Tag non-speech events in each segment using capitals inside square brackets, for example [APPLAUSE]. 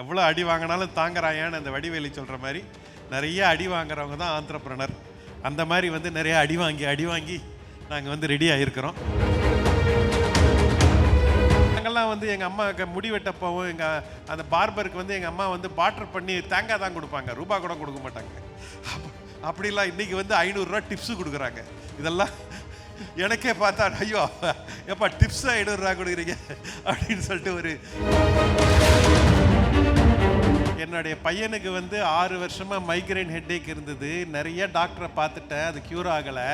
எவ்வளோ அடி வாங்கினாலும் தாங்குறாயான்னு அந்த வடிவேலி சொல்கிற மாதிரி நிறைய அடி வாங்குறவங்க தான் ஆந்திரப்ரனர் அந்த மாதிரி வந்து நிறைய அடி வாங்கி அடி வாங்கி நாங்கள் வந்து ரெடி ஆகிருக்கிறோம் நாங்கள்லாம் வந்து எங்கள் அம்மாவுக்கு முடி வெட்டப்போவும் எங்கள் அந்த பார்பருக்கு வந்து எங்கள் அம்மா வந்து பாட்டர் பண்ணி தேங்காய் தான் கொடுப்பாங்க. ரூபா கூட கொடுக்க மாட்டாங்க. அப்படிலாம் இன்றைக்கி வந்து ஐநூறுரூவா டிப்ஸு கொடுக்குறாங்க. இதெல்லாம் எனக்கே பார்த்தா ஐயோ எப்பா டிப்ஸ் ஐநூறுரூவா கொடுக்குறீங்க அப்படின்னு சொல்லிட்டு ஒரு என்னுடைய பையனுக்கு வந்து ஆறு வருஷமாக மைக்ரைன் ஹெட்டேக் இருந்தது. நிறைய டாக்டரை பார்த்துட்டேன் அது க்யூர் ஆகலை.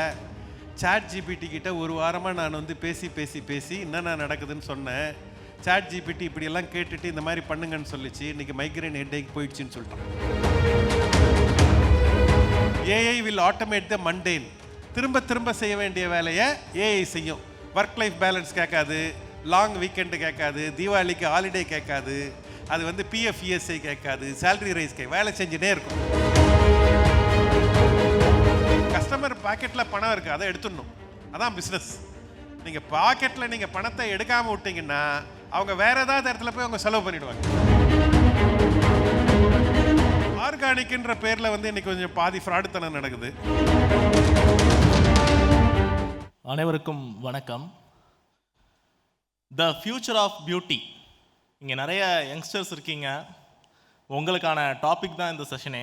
சாட் ஜிபிடி கிட்ட ஒரு வாரமாக நான் வந்து பேசி பேசி பேசி என்னென்ன நடக்குதுன்னு சொன்னேன். சாட் ஜிபிடி இப்படியெல்லாம் கேட்டுட்டு இந்த மாதிரி பண்ணுங்கன்னு சொல்லிச்சு. இன்றைக்கி மைக்ரைன் ஹெட்டேக் போயிடுச்சுன்னு சொல்லிட்டான். AI will automate the mundane திரும்ப திரும்ப செய்ய வேண்டிய வேலையை ஏஐ செய்யும். ஒர்க் லைஃப் பேலன்ஸ் கேட்காது. லாங் வீக்கெண்டு கேட்காது. தீபாவளிக்கு ஹாலிடே கேட்காது. அது வந்து பிஎஃப் இஎஸ்ஐ கேட்காது சேலரி ரைஸ் கே வேலை செஞ்சுட்டே இருக்கும். கஸ்டமர் பாக்கெட்டில் பணம் இருக்குது அதை எடுத்துடணும். அதான் பிஸ்னஸ் நீங்கள் பாக்கெட்டில் நீங்கள் பணத்தை எடுக்காமல் விட்டீங்கன்னா அவங்க வேற ஏதாவது இடத்துல போய் அவங்க செலவு பண்ணிடுவாங்க. ஆர்கானிக்ன்ற பேரில் வந்து இன்னைக்கு கொஞ்சம் பாதி ஃப்ராடுத்தனம் நடக்குது. அனைவருக்கும் வணக்கம். த ஃபியூச்சர் ஆஃப் பியூட்டி இங்கே நிறைய யங்ஸ்டர்ஸ் இருக்கீங்க. உங்களுக்கான டாபிக் தான் இந்த செஷனே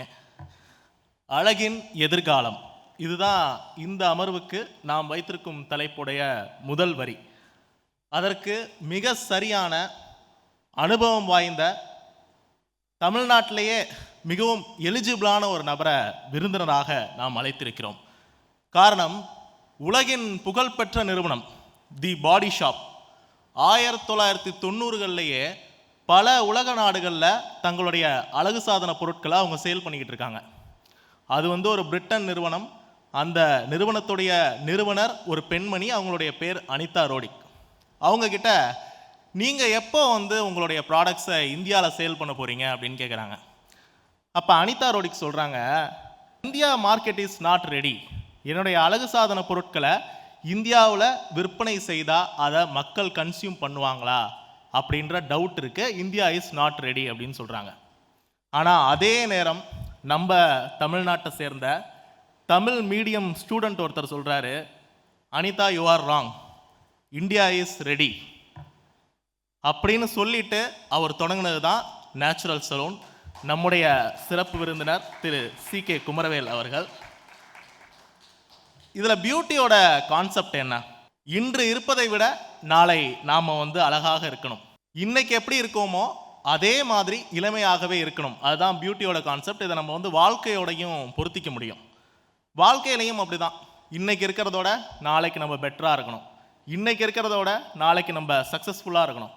அழகின் எதிர்காலம். இதுதான் இந்த அமர்வுக்கு நாம் வைத்திருக்கும் தலைப்புடைய முதல் வரி. அதற்கு மிக சரியான அனுபவம் வாய்ந்த தமிழ்நாட்டிலேயே மிகவும் எலிஜிபிளான ஒரு நபரை விருந்தினராக நாம் அழைத்திருக்கிறோம். காரணம் உலகின் புகழ்பெற்ற நிறுவனம் தி பாடி ஷாப் ஆயிரத்தி தொள்ளாயிரத்தி தொண்ணூறுகள்லேயே பல உலக நாடுகளில் தங்களுடைய அழகு சாதன பொருட்களை அவங்க சேல் பண்ணிக்கிட்டு இருக்காங்க. அது வந்து ஒரு பிரிட்டன் நிறுவனம். அந்த நிறுவனத்துடைய நிறுவனர் ஒரு பெண்மணி அவங்களுடைய பேர் அனிதா ரோடிக். அவங்கக்கிட்ட நீங்கள் எப்போ வந்து உங்களுடைய ப்ராடக்ட்ஸை இந்தியாவில் சேல் பண்ண போகிறீங்க அப்படின்னு கேட்குறாங்க அப்போ அனிதா ரோடிக் சொல்கிறாங்க India market is not ready என்னுடைய அழகு சாதன பொருட்களை இந்தியாவில் விற்பனை செய்தால் அதை மக்கள் கன்சியூம் பண்ணுவாங்களா? அப்படின்ற டவுட் இருக்கு. இந்தியா இஸ் நாட் ரெடி அப்படின்னு சொல்கிறாங்க ஆனால் அதே நேரம் நம்ம தமிழ்நாட்டை சேர்ந்த தமிழ் மீடியம் ஸ்டூடெண்ட் ஒருத்தர் சொல்கிறாரு Anita you are wrong India is ready அப்படின்னு சொல்லிட்டு அவர் தொடங்கினது தான் நேச்சுரல் சலூன் நம்முடைய சிறப்பு விருந்தினர் திரு சி கே குமரவேல் அவர்கள். இதில் பியூட்டியோட கான்செப்ட் என்ன? இன்று இருப்பதை விட நாளை நாம் வந்து அழகாக இருக்கணும். இன்னைக்கு எப்படி இருக்கோமோ அதே மாதிரி இளமையாகவே இருக்கணும். அதுதான் பியூட்டியோட கான்செப்ட் இதை நம்ம வந்து வாழ்க்கையோடையும் பொருத்திக்க முடியும். வாழ்க்கையிலையும் அப்படிதான். இன்றைக்கி இருக்கிறதோட நாளைக்கு நம்ம பெட்டராக இருக்கணும். இன்றைக்கி இருக்கிறதோட நாளைக்கு நம்ம சக்ஸஸ்ஃபுல்லாக இருக்கணும்.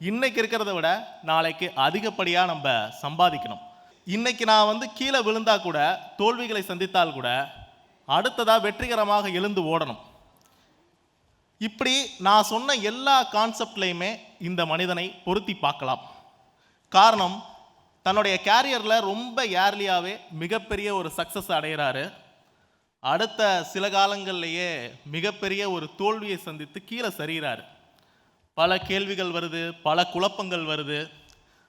இன்றைக்கி இருக்கிறத விட நாளைக்கு அதிகப்படியாக நம்ம சம்பாதிக்கணும். இன்றைக்கி நான் வந்து கீழே விழுந்தால் கூட தோல்விகளை சந்தித்தால் கூட அடுத்ததாக வெற்றிகரமாக எழுந்து ஓடணும். இப்படி நான் சொன்ன எல்லா கான்செப்ட்லையுமே இந்த மனிதனை பொருத்தி பார்க்கலாம். காரணம் தன்னுடைய கேரியரில் ரொம்ப ஏர்லியாகவே மிகப்பெரிய ஒரு சக்ஸஸ் அடைகிறாரு. அடுத்த சில காலங்கள்லேயே மிகப்பெரிய ஒரு தோல்வியை சந்தித்து கீழே சரிகிறாரு. பல கேள்விகள் வருது பல குழப்பங்கள் வருது.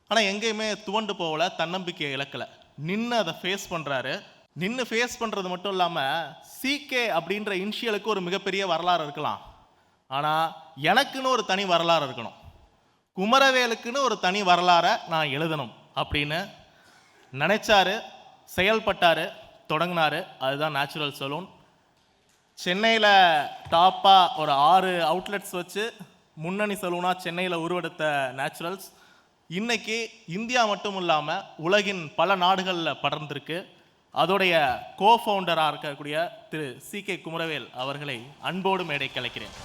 ஆனால் எங்கேயுமே துவண்டு போகல தன்னம்பிக்கையை இழக்கலை. நின்று அதை ஃபேஸ் பண்ணுறாரு நின்று ஃபேஸ் பண்ணுறது மட்டும் இல்லாமல் சிகே அப்படின்ற இன்ஷியலுக்கு ஒரு மிகப்பெரிய வரலாறு இருக்கலாம். ஆனால் எனக்குன்னு ஒரு தனி வரலாறு இருக்கணும். குமரவேலுக்குன்னு ஒரு தனி வரலாறை நான் எழுதணும் அப்படின்னு நினச்சாரு செயல்பட்டார் தொடங்கினாரு. அதுதான் நேச்சுரல் சலூன் சென்னையில் டாப்பாக ஒரு ஆறு அவுட்லெட்ஸ் வச்சு முன்னணி சலூனாக சென்னையில் உருவெடுத்த நேச்சுரல்ஸ் இன்றைக்கி இந்தியா மட்டும் இல்லாமல் உலகின் பல நாடுகளில் படர்ந்திருக்கு. அதோடைய கோ ஃபவுண்டராக இருக்கக்கூடிய திரு சி கே குமரவேல் அவர்களை அன்போடு மேடை கலைக்கிறேன்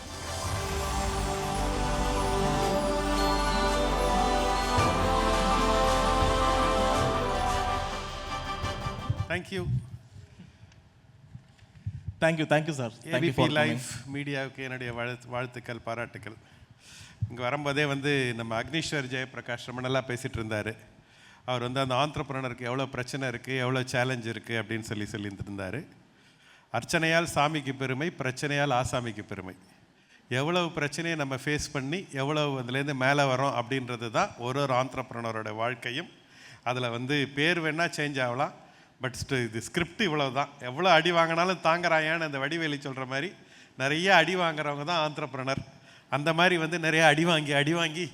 thank you thank you thank you sir thank you ABP life மீடியாவுக்கு என்னுடைய வாழ்த்து வாழ்த்துக்கள் பாராட்டுக்கள். இங்கே வரும்போதே வந்து நம்ம அக்னீஸ்வர் ஜெயபிரகாஷ் ரொம்ப நல்லா பேசிகிட்டு இருந்தார். அவர் வந்து அந்த ஆந்திரப்ரனருக்கு எவ்வளோ பிரச்சனை இருக்குது எவ்வளோ சேலஞ்ச் இருக்குது அப்படின்னு சொல்லி சொல்லிட்டு இருந்தார். அர்ச்சனையால் சாமிக்கு பெருமை பிரச்சனையால் ஆசாமிக்கு பெருமை. எவ்வளவு பிரச்சனையை நம்ம ஃபேஸ் பண்ணி எவ்வளவு அதுலேருந்து மேலே வரோம் அப்படின்றது தான் ஒரு ஒரு ஆந்திரப்ரனரோட வாழ்க்கையும். அதில் வந்து பேர் வேணால் சேஞ்ச் ஆகலாம் பட் இது ஸ்கிரிப்ட் இவ்வளோ தான் எவ்வளோ அடி வாங்கினாலும் தாங்குறாயான்னு அந்த வடிவேலி சொல்கிற மாதிரி நிறைய அடி வாங்குறவங்க தான் ஆந்திரப்ரனர் அந்த மாதிரி வந்து நிறைய அடி வாங்கி அடி வாங்கி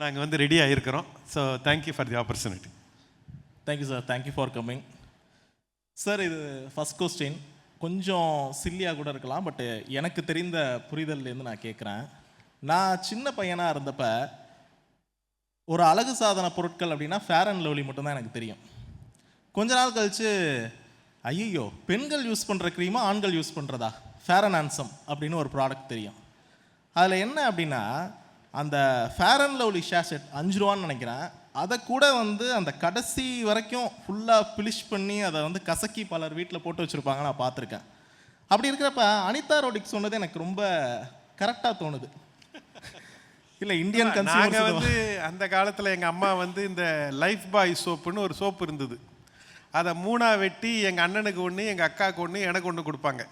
நாங்கள் வந்து ready ஆகிருக்கிறோம் so thank you for the opportunity thank you sir thank you for coming sir இது ஃபஸ்ட் கொஸ்டின் கொஞ்சம் சில்லியாக கூட இருக்கலாம் பட் எனக்கு தெரிந்த புரிதல்லேருந்து நான் கேட்குறேன் நான் சின்ன பையனாக இருந்தப்ப ஒரு அழகு சாதன பொருட்கள் அப்படின்னா ஃபேர் அண்ட் லவ்லி மட்டும்தான் எனக்கு தெரியும். கொஞ்ச நாள் கழிச்சு ஐயோ பெண்கள் யூஸ் பண்ணுற க்ரீமா ஆண்கள் யூஸ் பண்ணுறதா ஃபேர் அண்ட் ஹேண்ட்ஸம் அப்படின்னு ஒரு ப்ராடக்ட் தெரியும். அதில் என்ன அப்படின்னா அந்த ஃபேர் அண்ட் லவ்லி ஷேஷெட் அஞ்சு ரூபான்னு நினைக்கிறேன். அதை கூட வந்து அந்த கடைசி வரைக்கும் ஃபுல்லாக பிலிஷ் பண்ணி அதை வந்து கசக்கி பலர் வீட்டில் போட்டு வச்சுருப்பாங்க நான் பார்த்துருக்கேன். அப்படி இருக்கிறப்ப அனிதா ரோடிக் சொன்னது எனக்கு ரொம்ப கரெக்டாக தோணுது. இல்லை இந்தியன் நாங்கள் வந்து அந்த காலத்தில் எங்கள் அம்மா வந்து இந்த லைஃப் பாய் சோப்புன்னு ஒரு சோப்பு இருந்தது. அதை மூணாக வெட்டி எங்கள் அண்ணனுக்கு ஒன்று எங்கள் அக்காவுக்கு ஒன்று எனக்கு ஒன்று கொடுப்பாங்க.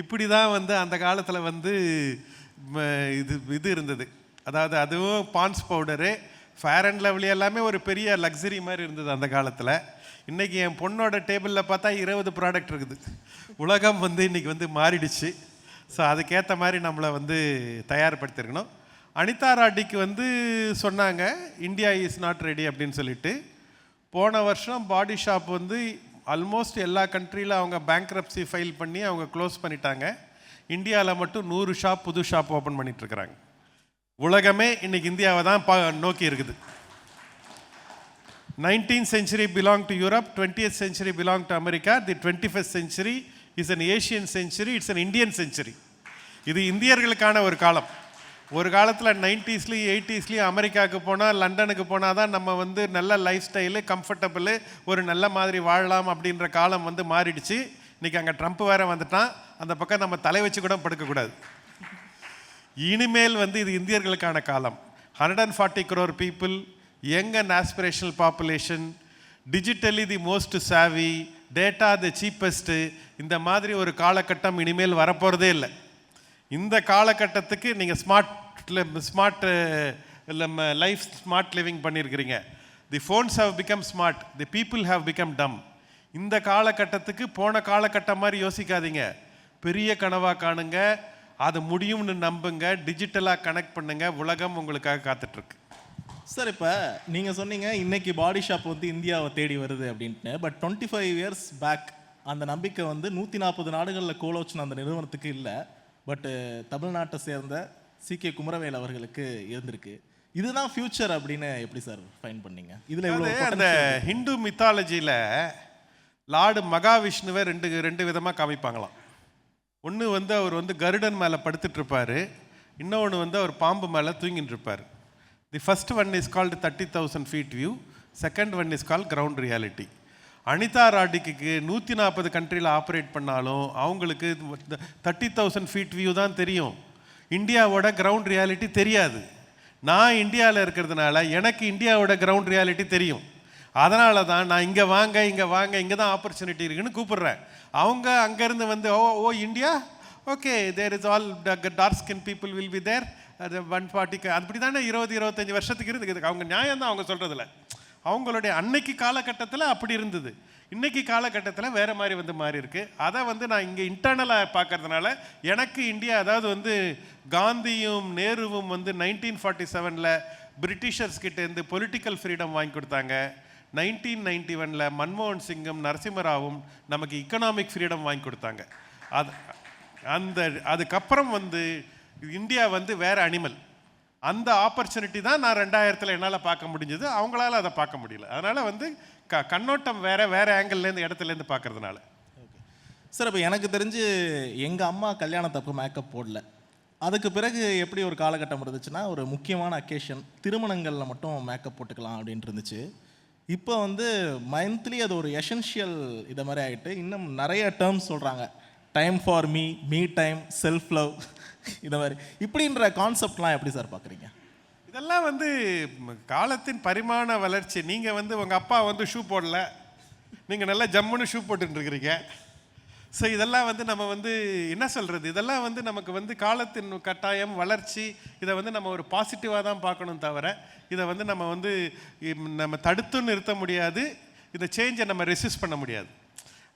இப்படி தான் வந்து அந்த காலத்தில் வந்து இது இது இருந்தது. அதாவது அதுவும் Pond's powder Fair and Lovely எல்லாமே ஒரு பெரிய லக்ஸரி மாதிரி இருந்தது அந்த காலத்தில். இன்றைக்கி என் பொண்ணோட டேபிளில் பார்த்தா இருபது ப்ராடக்ட் இருக்குது. உலகம் வந்து இன்றைக்கி வந்து மாறிடுச்சு. ஸோ அதுக்கேற்ற மாதிரி நம்மளை வந்து தயார்படுத்திருக்கணும். அனிதா ராட்டிக்கு வந்து சொன்னாங்க இந்தியா இஸ் நாட் ரெடி அப்படின்னு சொல்லிட்டு. போன வருஷம் பாடி ஷாப் வந்து ஆல்மோஸ்ட் எல்லா கண்ட்ரியில் அவங்க பேங்க்ரப்சி ஃபைல் பண்ணி அவங்க க்ளோஸ் பண்ணிட்டாங்க. இந்தியாவில் மட்டும் நூறு ஷாப் புது ஷாப் ஓப்பன் பண்ணிட்டு உலகமே இன்றைக்கி இந்தியாவை தான் பா நோக்கி இருக்குது. Nineteen century belong to Europe twentieth century belong to America the twenty first century is an Asian century it's an Indian century இது இந்தியர்களுக்கான ஒரு காலம். ஒரு காலத்தில் நைன்டிஸ்லேயும் எயிட்டிஸ்லேயும் அமெரிக்காவுக்கு போனால் லண்டனுக்கு போனால் தான் நம்ம வந்து நல்ல லைஃப் ஸ்டைலு கம்ஃபர்டபுளு ஒரு நல்ல மாதிரி வாழலாம் அப்படின்ற காலம் வந்து மாறிடுச்சு. இன்றைக்கி அங்கே ட்ரம்ப் வேறு வந்துட்டான். அந்த பக்கம் நம்ம தலை வச்சு கூட படுக்கக்கூடாது இனிமேல் வந்து இது இந்தியர்களுக்கான காலம். Hundred and forty crore people young and aspirational population digitally the most savvy data the cheapest இந்த மாதிரி ஒரு காலகட்டம் இனிமேல் வரப்போகிறதே இல்லை. இந்த காலகட்டத்துக்கு நீங்கள் smart smart life smart living பண்ணியிருக்கிறீங்க the phones have become smart the people have become dumb இந்த காலகட்டத்துக்கு போன காலகட்டம் மாதிரி யோசிக்காதீங்க. பெரிய கனவாக காணுங்க. அது முடியும்னு நம்புங்க. டிஜிட்டலாக கனெக்ட் பண்ணுங்க. உலகம் உங்களுக்காக காத்துட்ருக்கு. சார் இப்போ நீங்கள் சொன்னீங்க இன்னைக்கு பாடி ஷாப் வந்து இந்தியாவை தேடி வருது அப்படின்ட்டு. But twenty five years back அந்த நம்பிக்கை வந்து நூற்றி நாற்பது நாடுகளில் கோலோச்சின அந்த நிறுவனத்துக்கு இல்லை. பட்டு தமிழ்நாட்டை சேர்ந்த சி கே குமரவேல் அவர்களுக்கு இருந்திருக்கு. இதுதான் ஃபியூச்சர் அப்படின்னு எப்படி சார் ஃபைன் பண்ணீங்க? இதில் அந்த ஹிந்து மித்தாலஜியில் லார்டு மகாவிஷ்ணுவை ரெண்டு ரெண்டு விதமாக காமிப்பாங்களாம். ஒன்று வந்து அவர் வந்து கருடன் மேலே படுத்துட்டு இருப்பாரு. இன்னொன்று வந்து அவர் பாம்பு மேலே தூங்கிட்டு இருப்பார். The first one is called thirty thousand feet view second one is call ground reality Anita ராடிக்கு நூற்றி நாற்பது கண்ட்ரியில் ஆப்ரேட் பண்ணாலும் அவங்களுக்கு தேர்ட்டி தௌசண்ட் ஃபீட் வியூ தான் தெரியும். இந்தியாவோட கிரவுண்ட் ரியாலிட்டி தெரியாது. நான் இந்தியாவில் இருக்கிறதுனால எனக்கு இந்தியாவோட கிரவுண்ட் ரியாலிட்டி தெரியும். அதனால தான் நான் இங்கே வாங்க இங்கே வாங்க இங்கே தான் ஆப்பர்ச்சுனிட்டி இருக்குன்னு கூப்பிடுறேன். அவங்க அங்கேருந்து வந்து oh O India? Okay there is all dark skin people will be there அது ஒன் ஃபார்ட்டிக்கு அப்படி தானே இருபது இருபத்தஞ்சி வருஷத்துக்கு இருக்குது அவங்க நியாயம் தான் அவங்க சொல்கிறதில்ல அவங்களுடைய அன்னைக்கு காலகட்டத்தில் அப்படி இருந்தது. இன்னைக்கு காலகட்டத்தில் வேற மாதிரி வந்து மாறி இருக்கு. அதை வந்து நான் இங்கே இன்டர்னலாக பார்க்கறதுனால எனக்கு இந்தியா அதாவது வந்து காந்தியும் நேருவும் வந்து நைன்டீன் ஃபார்ட்டி செவனில் பிரிட்டிஷர்ஸ் கிட்டேருந்து பொலிட்டிக்கல் ஃப்ரீடம் வாங்கி கொடுத்தாங்க. நைன்டீன் நைன்டி ஒனில் மன்மோகன் சிங்கும் நரசிம்மராவும் நமக்கு இக்கனாமிக் ஃப்ரீடம் வாங்கி கொடுத்தாங்க. அது அந்த அதுக்கப்புறம் வந்து இந்தியா வந்து வேறு அனிமல் அந்த ஆப்பர்ச்சுனிட்டி தான் நான் ரெண்டாயிரத்தில் என்னால் பார்க்க முடிஞ்சது. அவங்களால அதை பார்க்க முடியல. அதனால் வந்து க கண்ணோட்டம் வேறு வேறு ஆங்கிள்லேருந்து இடத்துலேருந்து பார்க்கறதுனால. சார் இப்போ எனக்கு தெரிஞ்சு எங்கள் அம்மா கல்யாணத்தப்போ மேக்கப் போடல. அதுக்கு பிறகு எப்படி ஒரு காலகட்டம் இருந்துச்சுன்னா ஒரு முக்கியமான அக்கேஷன் திருமணங்களில் மட்டும் மேக்கப் போட்டுக்கலாம் அப்படின்ட்டு இருந்துச்சு. இப்போ வந்து மந்த்லி அது ஒரு எசென்ஷியல் இதை மாதிரி ஆகிட்டு இன்னும் நிறைய டேர்ம்ஸ் சொல்கிறாங்க time for me me time self love இதை மாதிரி. இப்படின்ற கான்செப்ட்லாம் எப்படி சார் பார்க்குறீங்க இதெல்லாம் வந்து காலத்தின் பரிமாண வளர்ச்சி. நீங்கள் வந்து உங்கள் அப்பா வந்து ஷூ போடல. நீங்கள் நல்லா ஜம்முன்னு ஷூ போட்டுருக்கிறீங்க ஸோ இதெல்லாம் வந்து நம்ம வந்து என்ன சொல்கிறது இதெல்லாம் வந்து நமக்கு வந்து காலத்தின் கட்டாயம் வளர்ச்சி இதை வந்து நம்ம ஒரு பாசிட்டிவாக தான் பார்க்கணும் தவிர இதை வந்து நம்ம வந்து நம்ம தடுத்து நிறுத்த முடியாது. இந்த சேஞ்சை நம்ம ரெசிஸ்ட் பண்ண முடியாது.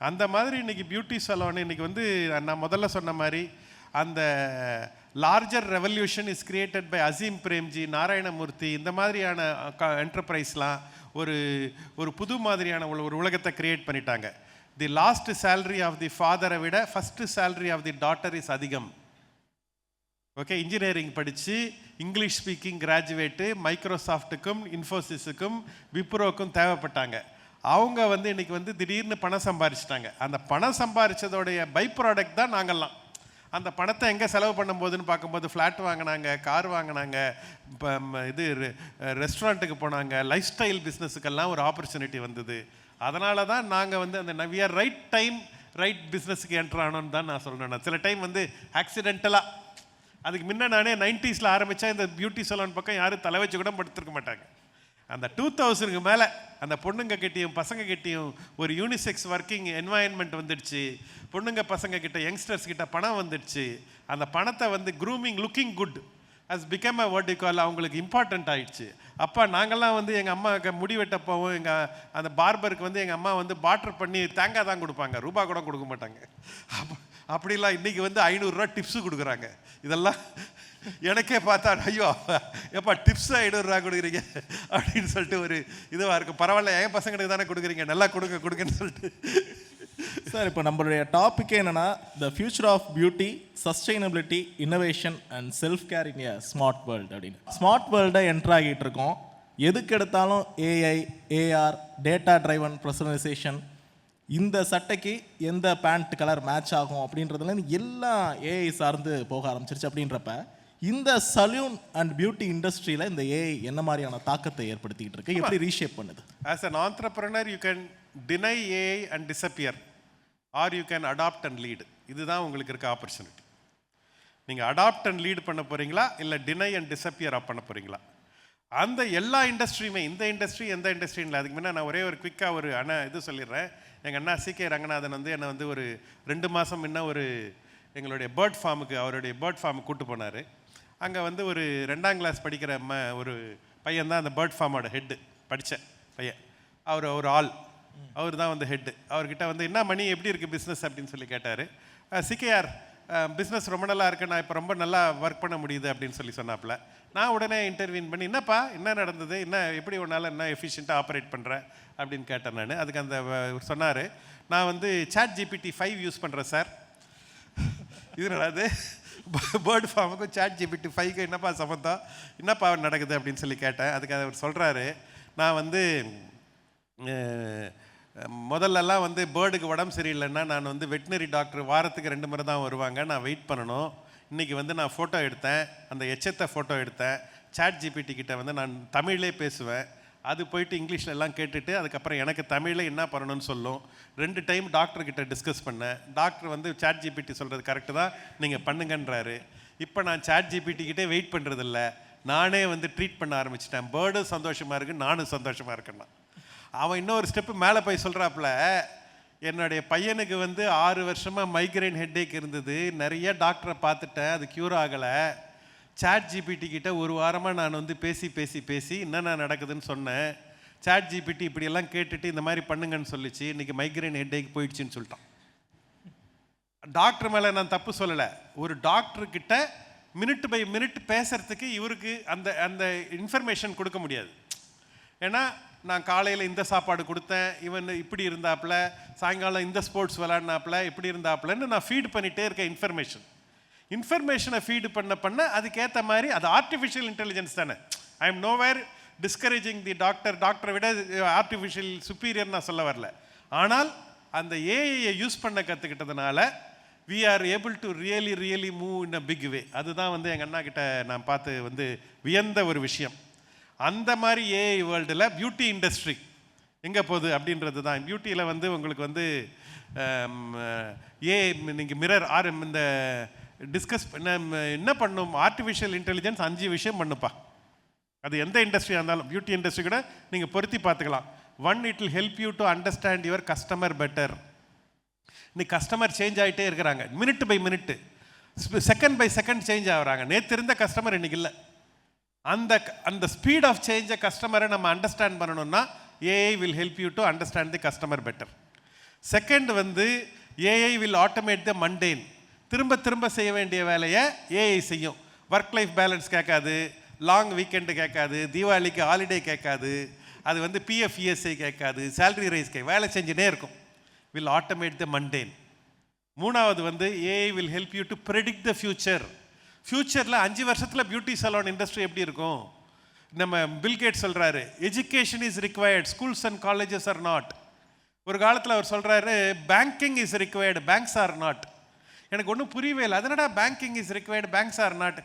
அந்த மாதிரி இன்றைக்கி பியூட்டி சலோன் இன்னைக்கு வந்து நான் முதல்ல சொன்ன மாதிரி அந்த larger revolution is created by Azim Premji Narayana Murthy இந்த மாதிரியான க என்டர்பிரைஸ்லாம் ஒரு ஒரு புது மாதிரியான ஒரு ஒரு உலகத்தை கிரியேட் பண்ணிட்டாங்க. The last salary of the ஃபாதரை விட first salary of the daughter is அதிகம். ஓகே இன்ஜினியரிங் படித்து இங்கிலீஷ் ஸ்பீக்கிங் கிராஜுவேட்டு மைக்ரோசாஃப்ட்டுக்கும் இன்ஃபோசிஸுக்கும் விப்ரோக்கும் தேவைப்பட்டாங்க. அவங்க வந்து இன்றைக்கி வந்து திடீர்னு பணம் சம்பாரிச்சிட்டாங்க. அந்த பணம் சம்பாரித்ததோடைய பை ப்ராடக்ட் தான் நாங்கள்லாம். அந்த பணத்தை எங்கே செலவு பண்ணும்போதுன்னு பார்க்கும்போது ஃப்ளாட் வாங்கினாங்க கார் வாங்கினாங்க இப்போ இது ரெஸ்டாரண்ட்டுக்கு போனாங்க லைஃப் ஸ்டைல் பிஸ்னஸுக்கெல்லாம் ஒரு ஆப்பர்ச்சுனிட்டி வந்தது. அதனால தான் நாங்கள் வந்து அந்த நவியர் ரைட் டைம் ரைட் பிஸ்னஸுக்கு என்ட்ரு ஆனோன்னு தான் நான் சொல்லணும் சில டைம் வந்து ஆக்சிடென்டலாக அதுக்கு முன்ன நானே நைன்டிஸில் ஆரம்பித்தா இந்த பியூட்டி சலூன் பக்கம் யாரும் தலை வச்சு கூட படுத்திருக்க மாட்டாங்க. அந்த டூ தௌசண்ட்க்கு மேலே அந்த பொண்ணுங்க கிட்டேயும் பசங்க கிட்டேயும் ஒரு யூனிசெக்ஸ் ஒர்க்கிங் என்வாயன்மெண்ட் வந்துடுச்சு. பொண்ணுங்க பசங்க கிட்ட யங்ஸ்டர்ஸ் கிட்ட பணம் வந்துடுச்சு. அந்த பணத்தை வந்து grooming looking good has become a what call அவங்களுக்கு இம்பார்ட்டண்ட் ஆயிடுச்சு. அப்போ நாங்கள்லாம் வந்து எங்கள் அம்மாவுக்கு முடி வெட்ட போவோம் எங்கள் அந்த பார்பருக்கு வந்து எங்கள் அம்மா வந்து பாட்டர் பண்ணி தேங்காய் தான் கொடுப்பாங்க. ரூபா கூட கொடுக்க மாட்டாங்க. அப்ப- அப்படிலாம் இன்றைக்கி வந்து ஐநூறுரூவா டிப்ஸு கொடுக்குறாங்க. இதெல்லாம் எனக்கே பார்த்தா ஐயோ எப்பா டிப்ஸாக ஐநூறுரூவா கொடுக்குறீங்க? அப்படின்னு சொல்லிட்டு ஒரு இதுவாக இருக்கும். பரவாயில்ல என் பசங்களுக்கு தானே கொடுக்குறீங்க? நல்லா கொடுங்க கொடுங்கன்னு சொல்லிட்டு. சார் இப்போ நம்மளுடைய டாபிக் என்னென்னா the future of beauty sustainability innovation and self care in a smart world அப்படின்னு. ஸ்மார்ட் வேர்ல்டை என்டர் ஆகிட்டு இருக்கோம். எதுக்கு எடுத்தாலும் AI AR data driven personalisation இந்த சட்டைக்கு எந்த பேண்ட் கலர் மேட்ச் ஆகும் அப்படின்றதுல எல்லாம் ஏஐ சார்ந்து போக ஆரம்பிச்சிருச்சு அப்படின்றப்ப இந்த சலூன் அண்ட் பியூட்டி இண்டஸ்ட்ரியில் இந்த ஏஐ என்ன மாதிரியான தாக்கத்தை ஏற்படுத்திக்கிட்டு இருக்கு? எப்படி ரீஷேப் பண்ணுது? As an entrepreneur you can deny AI and disappear or you can adapt and lead இதுதான் உங்களுக்கு இருக்க ஆப்பர்ச்சுனிட்டி நீங்கள் அடாப்ட் அண்ட் லீட் பண்ண போகிறீங்களா இல்லை டினை அண்ட் டிசப்பியர் பண்ண போகிறீங்களா அந்த எல்லா இண்டஸ்ட்ரியுமே இந்த இண்டஸ்ட்ரி எந்த இண்டஸ்ட்ரியும் இல்லை அதுக்கு முன்னே நான் ஒரே ஒரு குயிக்காக ஒரு அண்ணா இது சொல்லிடுறேன். எங்கள் அண்ணா சி கே ரங்கநாதன் வந்து என்னை வந்து ஒரு ரெண்டு மாதம் முன்ன ஒரு எங்களுடைய பேர்ட் ஃபார்முக்கு அவருடைய பேர்ட் ஃபார்முக்கு கூப்பிட்டு போனார். அங்கே வந்து ஒரு ரெண்டாம் கிளாஸ் படிக்கிற ம ஒரு பையன் தான் அந்த பேர்ட் ஃபார்மோட ஹெட்டு படித்த பையன். அவர் ஒரு ஆள். அவர் தான் வந்து ஹெட்டு அவர்கிட்ட வந்து என்ன மணி எப்படி இருக்குது பிஸ்னஸ் அப்படின்னு சொல்லி கேட்டார். சிகேஆர் பிஸ்னஸ் ரொம்ப நல்லா இருக்கு. நான் இப்போ ரொம்ப நல்லா ஒர்க் பண்ண முடியுது அப்படின்னு சொல்லி சொன்னாப்புல. நான் உடனே இன்டர்வியூன் பண்ணி என்னப்பா என்ன நடந்தது? என்ன எப்படி உன்னால் என்ன எஃபிஷியண்ட்டாக ஆப்ரேட் பண்ணுறேன் அப்படின்னு கேட்டேன் நான். அதுக்கு அந்த சொன்னார் நான் வந்து சாட் ஜிபிடி ஃபைவ் யூஸ் பண்ணுறேன் சார் இது நடாது பேர்டு ஃபார்முக்கும் சாட் ஜிபிடி ஃபைவ்க்கு என்னப்பா சம்மந்தம் என்னப்பா நடக்குது அப்படின்னு சொல்லி கேட்டேன். அதுக்கு அவர் சொல்கிறாரு நான் வந்து முதல்லலாம் வந்து பேர்டுக்கு உடம்பு சரியில்லைன்னா நான் வந்து வெட்டினரி டாக்டர் வாரத்துக்கு ரெண்டு முறை தான் வருவாங்க. நான் வெயிட் பண்ணணும். இன்றைக்கி வந்து நான் ஃபோட்டோ எடுத்தேன். அந்த எச்சத்தை ஃபோட்டோ எடுத்தேன். சாட் ஜிபிடி கிட்ட வந்து நான் தமிழ்லே பேசுவேன். அது போயிட்டு இங்கிலீஷில் எல்லாம் கேட்டுட்டு அதுக்கப்புறம் எனக்கு தமிழில் என்ன பண்ணணும்னு சொல்லும். ரெண்டு டைம் டாக்டர்கிட்ட டிஸ்கஸ் பண்ணேன். டாக்டர் வந்து சாட் ஜிபிடி சொல்கிறது கரெக்டு தான் நீங்கள் பண்ணுங்கன்றாரு. இப்போ நான் சாட் ஜிபிடிக்கிட்டே வெயிட் பண்ணுறதில்ல நானே வந்து ட்ரீட் பண்ண ஆரம்பிச்சிட்டேன். பேர்டும் சந்தோஷமாக இருக்குது நானும் சந்தோஷமாக இருக்கேன்னா. அவன் இன்னொரு ஸ்டெப்பு மேலே போய் சொல்கிறாப்புல என்னுடைய பையனுக்கு வந்து ஆறு வருஷமாக மைக்ரைன் ஹெட்டேக் இருந்தது. நிறைய டாக்டரை பார்த்துட்டேன் அது க்யூர் ஆகலை. சாட் ஜிபிடி கிட்ட ஒரு வாரமாக நான் வந்து பேசி பேசி பேசி என்னென்ன நடக்குதுன்னு சொன்னேன். சாட் ஜிபிடி இப்படியெல்லாம் கேட்டுட்டு இந்த மாதிரி பண்ணுங்கன்னு சொல்லிச்சு. இன்னைக்கு மைக்ரைன் ஹெட்டேக் போயிடுச்சுன்னு சொல்லிட்டான். டாக்டர் மேலே நான் தப்பு சொல்லலை. ஒரு டாக்டர்கிட்ட மினிட் பை மினிட் பேசுகிறதுக்கு இவருக்கு அந்த அந்த இன்ஃபர்மேஷன் கொடுக்க முடியாது. ஏன்னா நான் காலையில் இந்த சாப்பாடு கொடுத்தேன். இவன் இப்படி இருந்தாப்புல சாயங்காலம் இந்த ஸ்போர்ட்ஸ் விளாட்னாப்புல இப்படி இருந்தாப்புலன்னு நான் ஃபீட் பண்ணிகிட்டே இருக்கேன் இன்ஃபர்மேஷன் இன்ஃபர்மேஷனை ஃபீடு பண்ண பண்ண அதுக்கேற்ற மாதிரி அது ஆர்டிஃபிஷியல் இன்டெலிஜென்ஸ் தானே. I am nowhere discouraging the doctor டாக்டரை விட ஆர்டிஃபிஷியல் சுப்பீரியர் நான் சொல்ல வரல. ஆனால் அந்த ஏஐயை யூஸ் பண்ண கற்றுக்கிட்டதுனால we are able to really really move in a big way அதுதான் வந்து எங்கள் அண்ணா கிட்ட நான் பார்த்து வந்து வியந்த ஒரு விஷயம். அந்த மாதிரி ஏஐ வேர்ல்டில் பியூட்டி இண்டஸ்ட்ரி எங்கே போகுது அப்படின்றது தான். பியூட்டியில் வந்து உங்களுக்கு வந்து ஏ நீங்கள் மிரர் ஆர் இந்த டிஸ்கஸ் பண்ண என்ன பண்ணும்? ஆர்டிஃபிஷியல் இன்டெலிஜென்ஸ் அஞ்சு விஷயம் பண்ணுப்பா. அது எந்த இண்டஸ்ட்ரியாக இருந்தாலும் பியூட்டி இண்டஸ்ட்ரி கூட நீங்கள் பொருத்தி பார்த்துக்கலாம். One it will help you to understand your customer better இன்னைக்கு கஸ்டமர் சேஞ்ச் ஆகிட்டே இருக்கிறாங்க. Minute by minute second by second change ஆகுறாங்க. நேற்று இருந்த கஸ்டமர் இன்னைக்கு இல்லை. அந்த அந்த ஸ்பீட் ஆஃப் சேஞ்சை கஸ்டமரை நம்ம அண்டர்ஸ்டாண்ட் பண்ணணும்னா AI will help you to understand the customer better second வந்து AI will automate the mundane திரும்ப திரும்ப செய்ய வேண்டிய வேலையை ஏஐ செய்யும். ஒர்க் லைஃப் பேலன்ஸ் கேட்காது. லாங் வீக்கெண்டு கேட்காது. தீபாவளிக்கு ஹாலிடே கேட்காது. அது வந்து பிஎஃப் இஎஸ்ஐ கேட்காது. சேலரி ரைஸ் கே வேலை செஞ்சுனே இருக்கும். வில் ஆட்டோமேட் த மண்டேன் மூணாவது வந்து AI will help you to predict the future ஃப்யூச்சரில் அஞ்சு வருஷத்தில் பியூட்டி சலோன் இண்டஸ்ட்ரி எப்படி இருக்கும்? நம்ம பில்கேட் சொல்கிறாரு education is required schools and colleges are not ஒரு காலத்தில் அவர் சொல்கிறாரு banking is required banks are not எனக்கு ஒன்றும் புரியவே இல்லை. அதனடா banking is required banks are not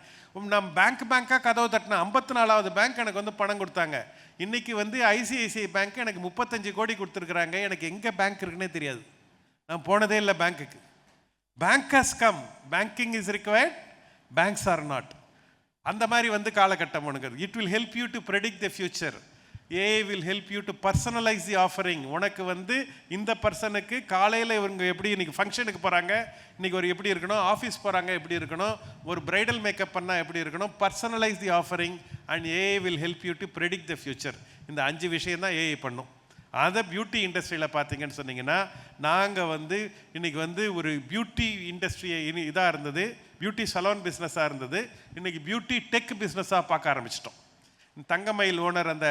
நம்ம பேங்க் பேங்க்காக கதவு தட்டினா ஐம்பத்தி நாலாவது பேங்க் எனக்கு வந்து பணம் கொடுத்தாங்க. இன்றைக்கி வந்து ஐசிஐசிஐ பேங்க் எனக்கு முப்பத்தஞ்சு கோடி கொடுத்துருக்குறாங்க. எனக்கு எங்கே பேங்க் இருக்குன்னே தெரியாது. நான் போனதே இல்லை பேங்க்குக்கு bank has come banking is required banks are not அந்த மாதிரி வந்து காலகட்டம் உனக்கு. It will help you to predict the future AI will help you to personalise the offering உனக்கு வந்து இந்த பர்சனுக்கு காலையில் இவங்க எப்படி இன்றைக்கி ஃபங்க்ஷனுக்கு போகிறாங்க இன்றைக்கி ஒரு எப்படி இருக்கணும் ஆஃபீஸ் போகிறாங்க எப்படி இருக்கணும் ஒரு பிரைடல் மேக்கப் பண்ணால் எப்படி இருக்கணும் personalise the offering and AI will help you to predict the future இந்த அஞ்சு விஷயம் தான் ஏஐ பண்ணும். அதை பியூட்டி இண்டஸ்ட்ரியில் பார்த்தீங்கன்னு சொன்னீங்கன்னா நாங்கள் வந்து இன்றைக்கி வந்து ஒரு பியூட்டி இண்டஸ்ட்ரியை இனி இதாக இருந்தது பியூட்டி சலோன் பிஸ்னஸாக இருந்தது இன்றைக்கி பியூட்டி டெக் பிஸ்னஸாக பார்க்க ஆரம்பிச்சிட்டோம். தங்கமயில் ஓனர் அந்த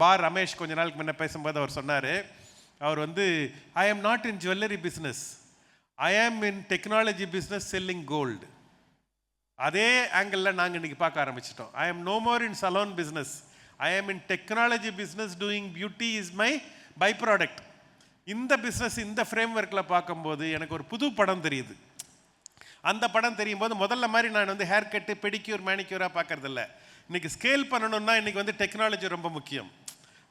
பார் ரமேஷ் கொஞ்ச நாளுக்கு முன்ன பேசும்போது அவர் சொன்னார். அவர் வந்து I am not in jewellery business I am in technology business selling gold அதே ஆங்கிளில் நாங்கள் இன்றைக்கி பார்க்க ஆரம்பிச்சிட்டோம். I am no more in salon business I am in technology business doing beauty is my by product இந்த business இந்த frame ஒர்க்கில் பார்க்கும்போது எனக்கு ஒரு புது படம் தெரியுது. அந்த படம் தெரியும் போது முதல்ல மாதிரி நான் வந்து ஹேர் கட்டு பெடிக்யூர் மேனிக்யூராக பார்க்கறதில்ல. இன்னைக்கு ஸ்கேல் பண்ணணும்னா இன்றைக்கி வந்து டெக்னாலஜி ரொம்ப முக்கியம்.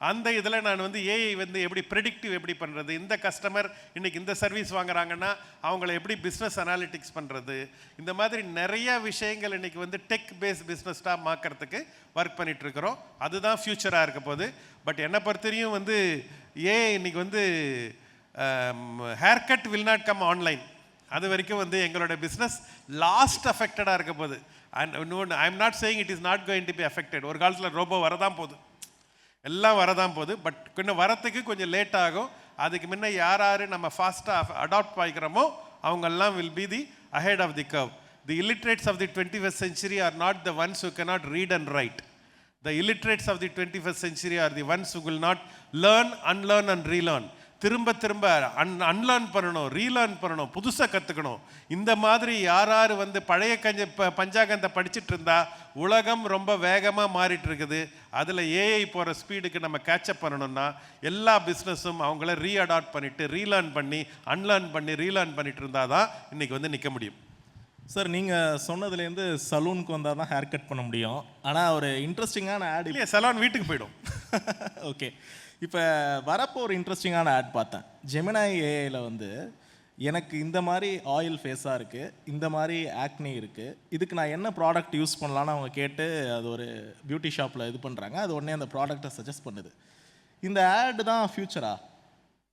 அந்த இதில் நான் வந்து ஏஐ வந்து எப்படி ப்ரெடிக்டிவ் எப்படி பண்ணுறது இந்த கஸ்டமர் இன்றைக்கி இந்த சர்வீஸ் வாங்குறாங்கன்னா அவங்கள எப்படி பிஸ்னஸ் அனாலிட்டிக்ஸ் பண்ணுறது இந்த மாதிரி நிறைய விஷயங்கள் இன்னைக்கு வந்து டெக் பேஸ் பிஸ்னஸ்டாக மாக்கிறதுக்கு ஒர்க் பண்ணிகிட்ருக்குறோம் இருக்கிறோம் அதுதான் ஃப்யூச்சராக இருக்க போகுது. பட் என்னை பொறுத்தவரையும் வந்து ஏஐ இன்றைக்கி வந்து haircut will not come online அது வரைக்கும் வந்து எங்களோட பிஸ்னஸ் லாஸ்ட் அஃபெக்டடாக இருக்க போகுது. அண்ட் இன்னொன்று I am not saying it is not going to be affected ஒரு காலத்தில் ரோபோ வரதான் போகுது. எல்லாம் வரதான் போகுது. பட் கொஞ்சம் வரத்துக்கு கொஞ்சம் லேட் ஆகும். அதுக்கு முன்ன யார் யார் நம்ம ஃபாஸ்ட்டாக அடாப்ட் ஆகிக்கிறோமோ அவங்கெல்லாம் will be the ahead of the curve the illiterates of the twenty first century are not the ones who cannot read and write the illiterates of the twenty first century are the ones who will not learn unlearn and relearn திரும்ப திரும்ப an unlearn பண்ணணும் relearn பண்ணணும் புதுசாக கற்றுக்கணும் இந்த மாதிரி யார் யார் வந்து பழைய கஞ்ச ப பஞ்சாங்கத்தை படிச்சுட்டு இருந்தா உலகம் ரொம்ப வேகமாக மாறிட்டு இருக்குது அதில் ஏஐ போகிற ஸ்பீடுக்கு நம்ம கேட்சப் பண்ணணும்னா எல்லா பிஸ்னஸும் அவங்கள ரீஅடாப்ட் பண்ணிட்டு ரீலேர்ன் பண்ணி அன்லேர்ன் பண்ணி ரீலேர்ன் பண்ணிட்டு இருந்தால் தான் இன்னைக்கு வந்து நிற்க முடியும். சார் நீங்கள் சொன்னதுலேருந்து சலூனுக்கு வந்தால் தான் ஹேர் கட் பண்ண முடியும். ஆனால் ஒரு இன்ட்ரெஸ்டிங்கான ஆட் இல்லையா சலான் வீட்டுக்கு போயிடும். [LAUGHS] ஓகே இப்போ வரப்போ ஒரு இன்ட்ரெஸ்டிங்கான ஆட் பார்த்தேன். ஜெமினாய் ஏஐயில் வந்து எனக்கு இந்த மாதிரி ஆயில் ஃபேஸாக இருக்குது இந்த மாதிரி ஆக்னி இருக்குது இதுக்கு நான் என்ன ப்ராடக்ட் யூஸ் பண்ணலான்னு அவங்க கேட்டு அது ஒரு பியூட்டி ஷாப்பில் இது பண்ணுறாங்க அது உடனே அந்த ப்ராடக்ட்டை சஜஸ்ட் பண்ணுது. இந்த ஆடு தான் ஃப்யூச்சரா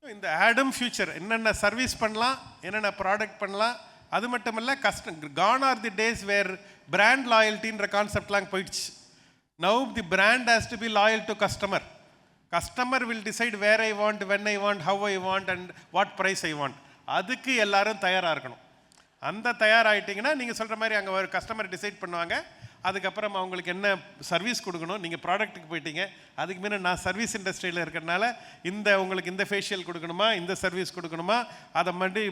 இந்த ஆடும் ஃபியூச்சர் என்னென்ன சர்வீஸ் பண்ணலாம் என்னென்ன ப்ராடக்ட் பண்ணலாம் அது மட்டும் இல்லை custom gone are the days where brand லாயல்ட்டின்ற கான்செப்ட்லாம் போயிடுச்சு. Now the brand has to be loyal to customer customer will decide where I want when I want how I want and what price I want அதுக்கு எல்லாரும் தயாராக இருக்கணும். அந்த தயாராகிட்டிங்கன்னா நீங்கள் சொல்கிற மாதிரி அங்கே ஒரு கஸ்டமர் டிசைட் பண்ணுவாங்க. அதுக்கப்புறம் அவங்களுக்கு என்ன சர்வீஸ் கொடுக்கணும் நீங்கள் ப்ராடக்ட்டுக்கு போயிட்டீங்க. அதுக்கு மேலே நான் சர்வீஸ் இண்டஸ்ட்ரியில் இருக்கிறனால இந்த உங்களுக்கு இந்த ஃபேஷியல் கொடுக்கணுமா இந்த சர்வீஸ் கொடுக்கணுமா அதை மாதிரி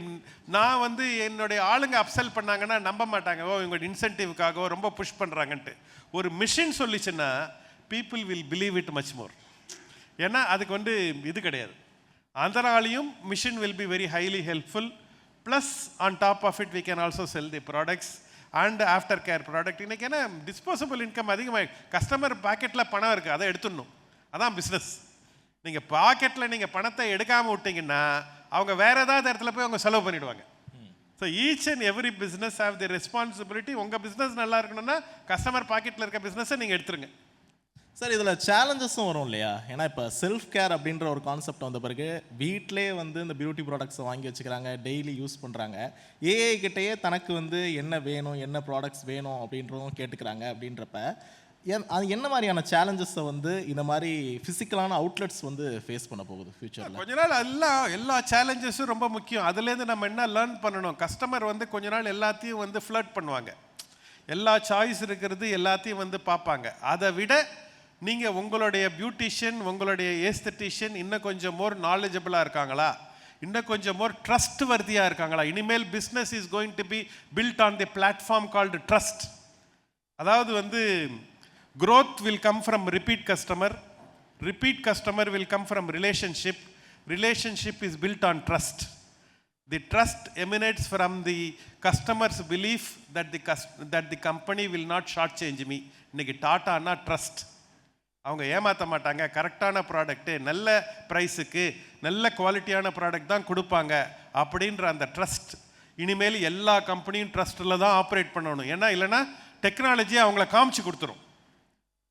நான் வந்து என்னுடைய ஆளுங்க அப்செல் பண்ணாங்கன்னா நம்ப மாட்டாங்க. ஓ இவங்க இன்சென்டிவ்க்காக ரொம்ப புஷ் பண்ணுறாங்கன்ட்டு ஒரு மிஷின் சொல்லிச்சுன்னா people will believe it much more ஏன்னா அதுக்கு வந்து இது கிடையாது. அதனாலையும் machine will be very highly helpful plus on top of it we can also sell the products and after care product இன்றைக்கி ஏன்னா டிஸ்போசபிள் இன்கம் அதிகமாக கஸ்டமர் பாக்கெட்டில் பணம் இருக்குது அதை எடுத்துடணும். அதான் பிஸ்னஸ் நீங்கள் பாக்கெட்டில் நீங்கள் பணத்தை எடுக்காமல் விட்டீங்கன்னா அவங்க வேறு ஏதாவது இடத்துல போய் அவங்க செலவு பண்ணிவிடுவாங்க so each and every business have the responsibility உங்கள் பிஸ்னஸ் நல்லா இருக்கணும்னா கஸ்டமர் பாக்கெட்டில் இருக்க பிஸ்னஸை நீங்கள் எடுத்துருங்க. சார் இதில் சேலஞ்சஸும் வரும் இல்லையா? ஏன்னா இப்போ செல்ஃப் கேர் அப்படின்ற ஒரு கான்செப்ட் வந்த பிறகு வீட்டிலே வந்து இந்த பியூட்டி ப்ராடக்ட்ஸை வாங்கி வச்சுக்கிறாங்க டெய்லி யூஸ் பண்ணுறாங்க ஏஐ கிட்டேயே தனக்கு வந்து என்ன வேணும் என்ன ப்ராடக்ட்ஸ் வேணும் அப்படின்றதும் கேட்டுக்கிறாங்க அப்படின்றப்ப என்- அது என்ன மாதிரியான சேலஞ்சஸை வந்து இந்த மாதிரி ஃபிசிக்கலான அவுட்லெட்ஸ் வந்து ஃபேஸ் பண்ண போகுது ஃப்யூச்சரில் கொஞ்ச நாள் எல்லா எல்லா சேலஞ்சஸும் ரொம்ப முக்கியம். அதுலேருந்து நம்ம என்ன லேர்ன் பண்ணணும்? கஸ்டமர் வந்து கொஞ்ச நாள் எல்லாத்தையும் வந்து ஃப்ளர்ட் பண்ணுவாங்க. எல்லா சாய்ஸ் இருக்கிறது எல்லாத்தையும் வந்து பார்ப்பாங்க. அதை விட நீங்கள் உங்களுடைய பியூட்டிஷியன் உங்களுடைய ஏஸ்தட்டிஷியன் இன்னும் கொஞ்சம் மோர் நாலேஜபிளாக இருக்காங்களா இன்னும் கொஞ்சம் மோர் ட்ரஸ்ட் வர்த்தியாக இருக்காங்களா இனிமேல் business is going to be built on the platform called trust அதாவது வந்து growth will come from repeat customer repeat customer will come from relationship relationship is built on trust the trust emanates from the customer's belief that the கஸ் that the company will not short change me இன்னைக்கு டாட்டானா trust அவங்க ஏமாற்ற மாட்டாங்க. கரெக்டான product நல்ல ப்ரைஸுக்கு நல்ல குவாலிட்டியான ப்ராடக்ட் தான் கொடுப்பாங்க அப்படின்ற அந்த ட்ரஸ்ட். இனிமேல் எல்லா கம்பெனியும் ட்ரஸ்ட்டில் தான் ஆப்ரேட் பண்ணணும். ஏன்னா இல்லைன்னா டெக்னாலஜியை அவங்கள காமிச்சு கொடுத்துரும்.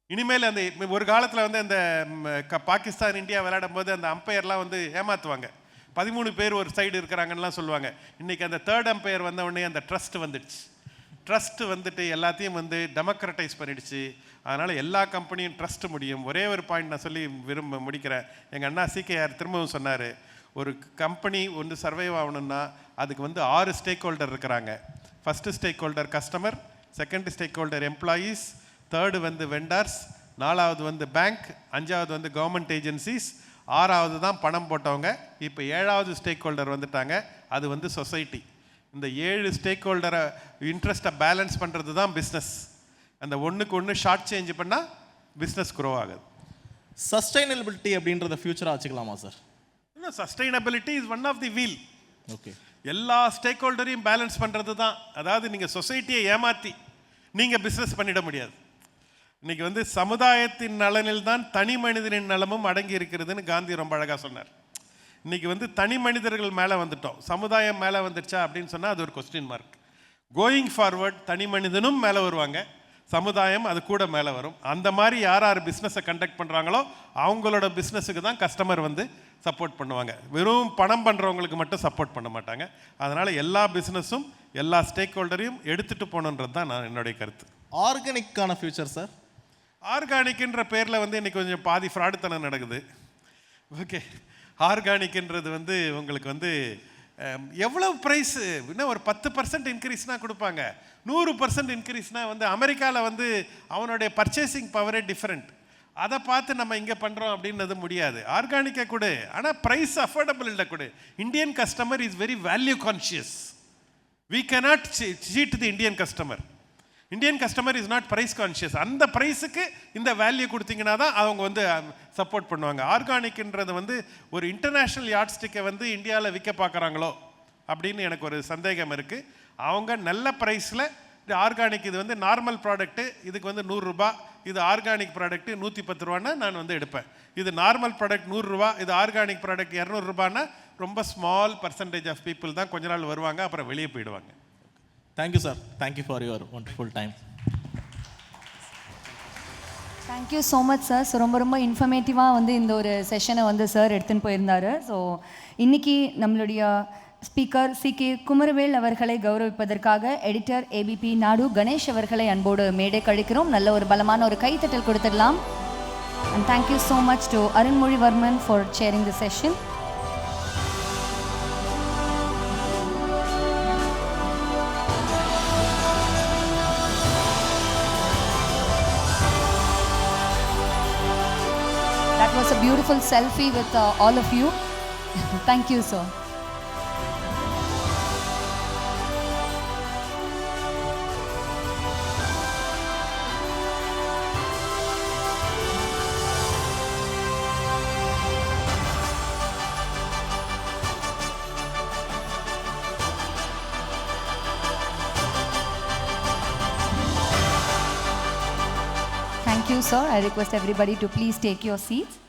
இனிமேல் அந்த ஒரு காலத்தில் வந்து அந்த க- பாகிஸ்தான் இந்தியா விளையாடும் போது அந்த அம்பையர்லாம் வந்து ஏமாற்றுவாங்க பதிமூணு பேர் ஒரு சைடு இருக்கிறாங்கன்னுலாம் சொல்லுவாங்க. இன்னைக்கு அந்த தேர்ட் அம்பையர் வந்த உடனே அந்த ட்ரஸ்ட் வந்துடுச்சு. ட்ரஸ்ட் வந்துட்டு எல்லாத்தையும் வந்து டெமோக்ரட்டைஸ் பண்ணிடுச்சு. அதனால் எல்லா கம்பெனியும் ட்ரஸ்ட் முடியும். ஒரே ஒரு பாயிண்ட் நான் சொல்லி விரும்ப முடிக்கிறேன். எங்கள் அண்ணா சிகேஆர் திரும்பவும் சொன்னார். ஒரு கம்பெனி ஒன்று சர்வைவ் ஆகணும்னா அதுக்கு வந்து ஆறு ஸ்டேக் ஹோல்டர் இருக்கிறாங்க. First stakeholder customer second stakeholder employees third வந்து வெண்டார்ஸ் நாலாவது வந்து பேங்க் அஞ்சாவது வந்து கவர்மெண்ட் ஏஜென்சிஸ் ஆறாவது தான் பணம் போட்டவங்க. இப்போ ஏழாவது ஸ்டேக் ஹோல்டர் வந்துட்டாங்க. அது வந்து சொசைட்டி இந்த ஏழு ஸ்டேக் ஹோல்டரை இன்ட்ரெஸ்ட்டை பேலன்ஸ் பண்ணுறது தான் பிஸ்னஸ் அந்த ஒன்றுக்கு ஒன்று ஷார்ட் சேஞ்ச் பண்ணால் பிஸ்னஸ் க்ரோ ஆகுது. சஸ்டைனபிலிட்டி அப்படின்றத ஃபியூச்சராக வச்சுக்கலாமா சார் இன்னும் sustainability is one of the wheel okay எல்லா ஸ்டேக் ஹோல்டரையும் பேலன்ஸ் பண்ணுறது தான் அதாவது நீங்கள் சொசைட்டியை ஏமாற்றி நீங்கள் பிஸ்னஸ் பண்ணிட முடியாது. இன்னைக்கு வந்து சமுதாயத்தின் நலனில் தான் தனி மனிதனின் நலமும் அடங்கி இருக்கிறதுன்னு காந்தி ரொம்ப அழகாக சொன்னார். இன்னைக்கு வந்து தனி மனிதர்கள் மேலே வந்துட்டோம். சமுதாயம் மேலே வந்துடுச்சா அப்படின்னு சொன்னால் அது ஒரு கொஸ்டின் மார்க் கோயிங் ஃபார்வர்ட் தனி மனிதனும் மேலே வருவாங்க. சமுதாயம் அது கூட மேலே வரும். அந்த மாதிரி யார் யார் பிஸ்னஸை கண்டக்ட் பண்ணுறாங்களோ அவங்களோட பிஸ்னஸுக்கு தான் கஸ்டமர் வந்து சப்போர்ட் பண்ணுவாங்க. வெறும் பணம் பண்ணுறவங்களுக்கு மட்டும் சப்போர்ட் பண்ண மாட்டாங்க. அதனால் எல்லா பிஸ்னஸும் எல்லா ஸ்டேக் ஹோல்டரையும் எடுத்துகிட்டு போகணுன்றது தான் நான் என்னுடைய கருத்து. ஆர்கானிக்கான ஃபியூச்சர் சார் ஆர்கானிக்ன்ற பேரில் வந்து இன்னைக்கு கொஞ்சம் பாதி ஃப்ராடுத்தனம் நடக்குது. ஓகே ஆர்கானிக்ன்றது வந்து உங்களுக்கு வந்து எவ்வளோ ப்ரைஸு இன்னும் ஒரு பத்து பர்சன்ட் இன்க்ரீஸ்னால் கொடுப்பாங்க. நூறு பர்சன்ட் இன்க்ரீஸ்னால் வந்து அமெரிக்காவில் வந்து அவனுடைய பர்ச்சேசிங் பவரே டிஃப்ரெண்ட் அதை பார்த்து நம்ம இங்கே பண்ணுறோம் அப்படின்றது முடியாது. ஆர்கானிக்கை கொடு. ஆனால் ப்ரைஸ் அஃபோர்டபுள் இல்லை கொடு. Indian customer is very value conscious we can not cheat the Indian customer Indian customer is not price conscious அந்த ப்ரைஸுக்கு இந்த வேல்யூ கொடுத்தீங்கன்னா தான் அவங்க வந்து um, சப்போர்ட் பண்ணுவாங்க. ஆர்கானிக்ன்றது வந்து ஒரு இன்டர்நேஷ்னல் யார்ட்ஸ்டிக்கை வந்து இந்தியாவில் விற்க பார்க்குறாங்களோ அப்படின்னு எனக்கு ஒரு சந்தேகம் இருக்குது அவங்க நல்ல ப்ரைஸில் இது ஆர்கானிக் இது வந்து நார்மல் ப்ராடக்ட்டு இதுக்கு வந்து நூறுரூபா இது ஆர்கானிக் ப்ராடக்ட்டு நூற்றி பத்து ரூபான்னா நான் வந்து எடுப்பேன். இது நார்மல் ப்ராடக்ட் நூறுரூவா இது ஆர்கானிக் ப்ராடக்ட் இரநூறுபான்னா ரொம்ப ஸ்மால் பர்சன்டேஜ் ஆஃப் பீப்புள் தான் கொஞ்ச நாள் வருவாங்க அப்புறம் வெளியே போயிடுவாங்க. Thank you sir thank you for your wonderful time thank you so much sir so ரொம்ப ரொம்ப இன்ஃபர்மேட்டிவாக வந்து இந்த ஒரு செஷனை வந்து சார் எடுத்துன்னு போயிருந்தாரு. ஸோ இன்னைக்கு நம்மளுடைய ஸ்பீக்கர் சி கே குமரவேல் அவர்களை கௌரவிப்பதற்காக எடிட்டர் ஏபிபி நாடு கணேஷ் அவர்களை அன்போடு மேடை கழிக்கிறோம். நல்ல ஒரு பலமான ஒரு கைத்தட்டல் கொடுத்துடலாம். And thank you so much to Arunmozhivarman for sharing the session selfie with uh, all of you. [LAUGHS] Thank you, sir. Thank you, sir. I request everybody to please take your seats.